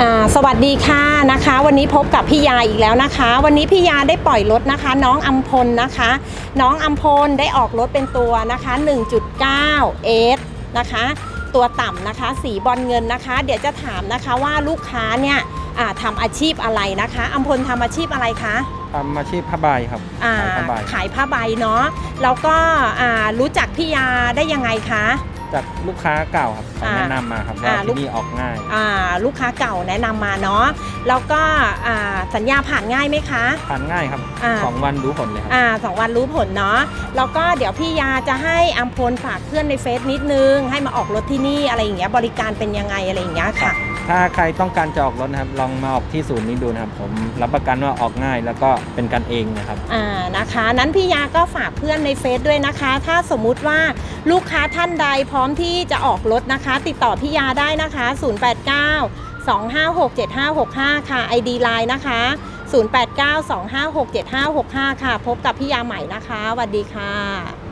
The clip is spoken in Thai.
อ่าสวัสดีค่ะนะคะ วันนี้พบกับพี่ยาอีกแล้วนะคะ วันนี้พี่ยาได้ปล่อยรถนะคะ น้องอัมพลนะคะ น้องอัมพลได้ออกรถเป็นตัวนะคะ 1.9 S นะคะ ตัวต่ำนะคะ สีบอลเงินนะคะ เดี๋ยวจะถามนะคะว่าลูกค้าเนี่ยอ่าทำอาชีพอะไรนะคะอัมพลทำอาชีพอะไรคะทำอาชีพผ้าใบครับอ่าขายผ้าใบขายผ้าใบเนาะแล้วก็อ่ารู้จักพี่ยาได้ยังไงคะ จากลูกค้าเก่าครับเขาอ่าแนะนำมาครับว่าอ่าลูกที่นี่ออกง่าย อ่าลูกค้าเก่าแนะนำมาเนาะ แล้วก็อ่าสัญญาผ่านง่ายไหมคะทานง่ายครับอ่าสองวันรู้ผลเลยครับอ่าสองวันรู้ผลเนาะแล้วก็เดี๋ยวพี่ยาจะให้อัมพลฝากเพื่อนในเฟซนิดนึง ให้มาออกรถที่นี่อะไรอย่างเงี้ยบริการเป็นยังไงอะไรอย่างเงี้ยค่ะ ถ้าใครต้องการจะออกรถนะครับลองมาออกที่ศูนย์นี้ดูนะครับ ผมรับประกันว่าออกง่ายแล้วก็เป็นกันเองนะครับอ่านะคะ นั้นพี่ยาก็ฝากเพื่อนในเฟซด้วยนะคะ ถ้าสมมุติว่าลูกค้าท่านใดพร้อมที่จะออกรถนะคะ ติดต่อพี่ยาได้นะคะ 089 256 7565ค่ะ ID Line นะคะ 089 256 7565ค่ะ พบกับพี่ยาใหม่นะคะสวัสดีค่ะ